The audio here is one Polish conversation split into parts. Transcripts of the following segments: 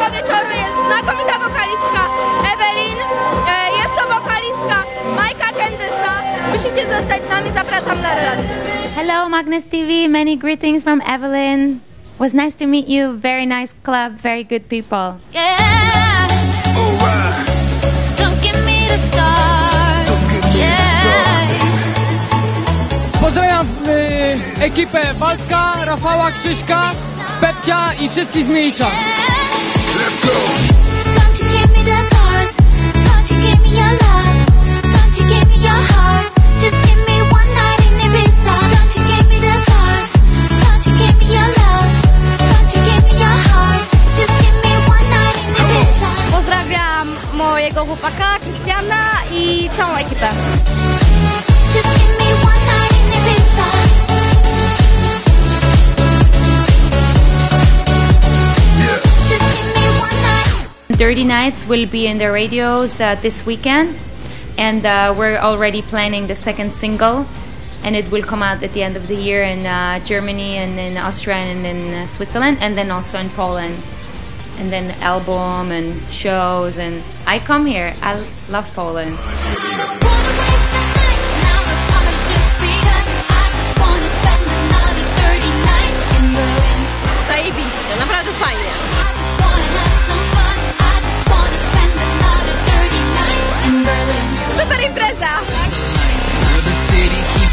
tego wieczoru jest znakomita wokalistka Ewelin, e, jest to wokalistka Majka Kendysa. Musicie zostać z nami, zapraszam na relację. Hello, Magnus TV. Many greetings from Evelyn. Was nice to meet you. Very nice club. Very good people. Yeah, Alright, don't give me the stars. don't give me the Yeah. start, baby. Pozdrawiam y, ekipę Waldka, Rafała, Krzyśka, Pepcia i wszystkich z Miejcza. Let's go. Don't you give me the stars? Don't you give me your love? Don't you give me your heart? Just give me one night in Ibiza. Don't you give me the stars? Don't you give me your love? Don't you give me your heart? Just give me one night in Ibiza. Pozdrawiam mojego chłopaka, Krystiana i całą ekipę. Dirty Nights will be in the radios uh, this weekend, and uh, we're already planning the second single, and it will come out at the end of the year in uh, Germany and in Austria and in uh, Switzerland, and then also in Poland. And then album and shows, and I come here. I love Poland. I don't wanna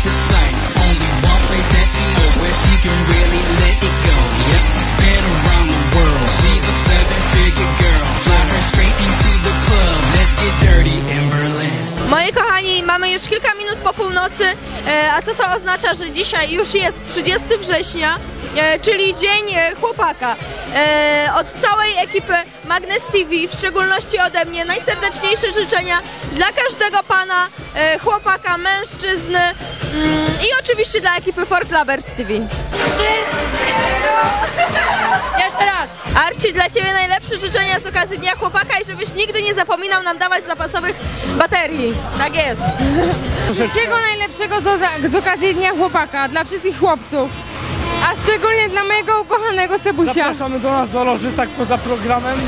the sight. Only one place that she knows where she can really let it go. Yep, she's been around the world. She's a seven-figure girl. Fly her straight into the club. Let's get dirty in Berlin. Kochani, mamy już kilka minut po północy, e, a co to oznacza, że dzisiaj już jest 30 września, e, czyli dzień e, chłopaka. Od całej ekipy Magnes TV, w szczególności ode mnie, najserdeczniejsze życzenia dla każdego pana chłopaka, mężczyzny i oczywiście dla ekipy For Clubbers TV. Jeszcze raz! Arci, dla Ciebie najlepsze życzenia z okazji Dnia Chłopaka i żebyś nigdy nie zapominał nam dawać zapasowych baterii. Tak jest. Wszystkiego najlepszego z, z okazji Dnia Chłopaka dla wszystkich chłopców, a szczególnie dla mojego ukochanego Sebusia. Zapraszamy do nas do loży, tak poza programem.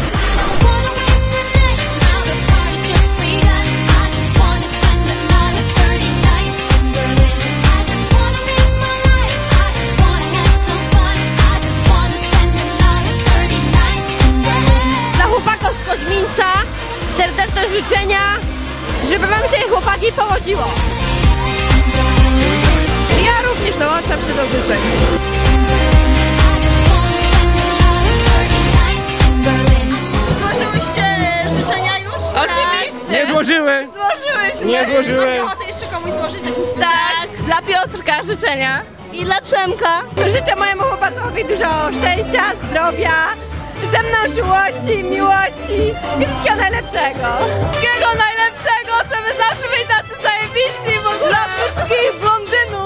Się do życzeń. Złożyłyście życzenia już? Oczywiście. Nie złożyły! Złożyłyśmy. Nie złożyły. Macie ochotę jeszcze komuś złożyć jakimś Tak, dla Piotrka życzenia. I dla Przemka. Życzę mojemu chłopakowi dużo szczęścia, zdrowia, ze mną czułości, miłości i wszystkiego najlepszego. Wszystkiego najlepszego, żeby zawsze byli tacy zajebiści w ogóle. Dla wszystkich blondynów.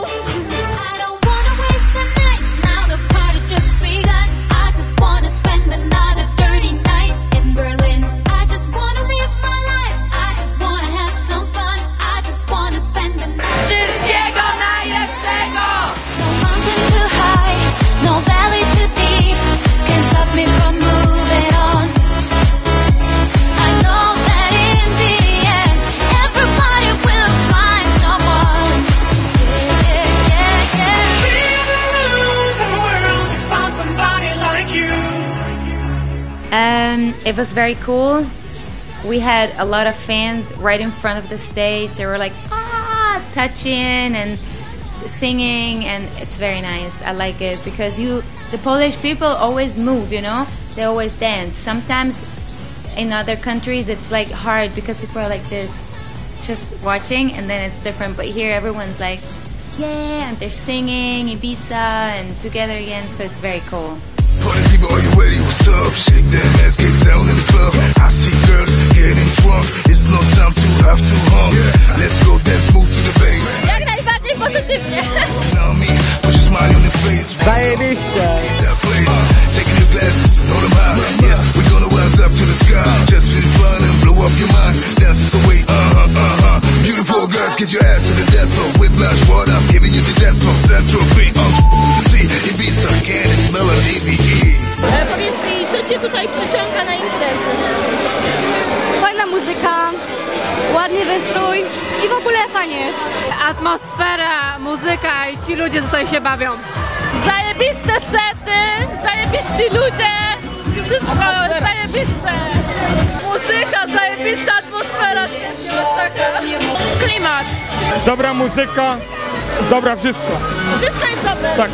It was very cool. We had a lot of fans right in front of the stage. They were like, ah, touching and singing, and it's very nice. I like it because you, the Polish people, always move. You know, they always dance. Sometimes in other countries, it's like hard because people are like this, just watching, and then it's different. But here, everyone's like, yeah, and they're singing Ibiza and together again. So it's very cool. Party people, are you ready? What's up? Shake that ass, get down in the club. I see girls getting drunk. It's no time to have to hum. Let's go dance, move to the bass. Jak najbardziej pozytywnie. Now i przyciąga na imprezy. Fajna muzyka, ładny wystrój i w ogóle fajnie jest. Atmosfera, muzyka i ci ludzie tutaj się bawią. Zajebiste sety, zajebiści ludzie i wszystko zajebiste. Muzyka, zajebista atmosfera. Klimat. Dobra muzyka, dobra wszystko. Wszystko jest dobre. Tak.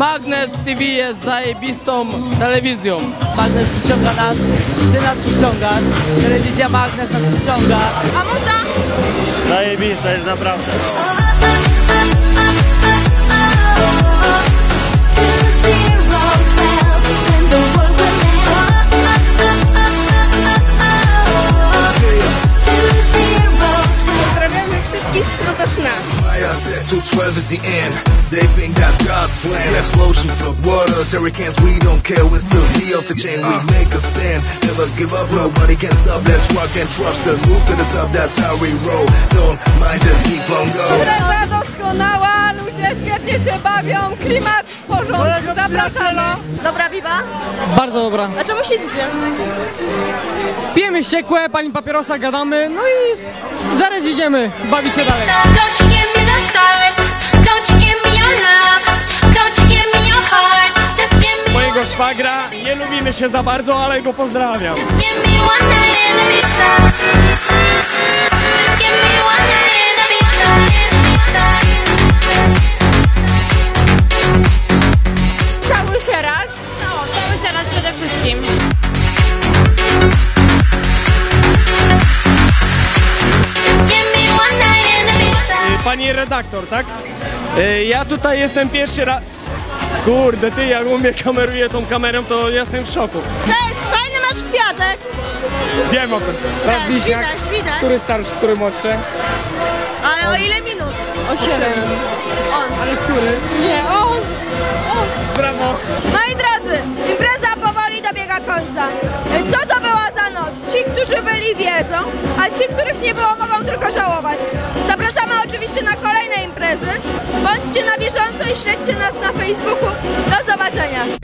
Magnes TV jest zajebistą telewizją. Magnes przyciąga nas, ty nas przyciągasz. Telewizja Magnes nas przyciąga. A muza? Zajebista jest naprawdę. 212 is the end. They think that's God's plan. Explosion, flood waters, hurricanes, we don't care. We're still be off the chain. We make a stand. Never give up, nobody can stop. Let's rock and drop. Still move to the top, that's how we roll. Don't mind, just keep on going. Impreza doskonała, ludzie świetnie się bawią, klimat w porządku, zapraszamy. Dobra biba? Bardzo dobra. A czemu siedzicie? Pijemy ściekłe, pani papierosa, gadamy, no i zaraz idziemy bawić się dalej. Mojego szwagra, nie lubimy się za bardzo, ale go pozdrawiam. Just give me one night in Ibiza. Just give me one night in Ibiza. Cały sierat. No, cały sierat przede wszystkim. Pani redaktor, tak? Y, Ja tutaj jestem pierwszy raz... Kurde, ty jak u mnie kameruje tą kamerą, to jestem w szoku. Cześć, fajny masz kwiatek. Wiem o tym. Widać, widać, widać. Który starszy, który młodszy? Ale o ile minut? O 7. On. Ale który? Nie, on. Brawo. Moi drodzy, impreza powoli dobiega końca. Co to była za noc? Ci, którzy byli wiedzą, a ci, których nie było mogą tylko żałować. Zapraszamy oczywiście na kolejne imprezy. Bądźcie na bieżąco i śledźcie nas na Facebooku. Do zobaczenia.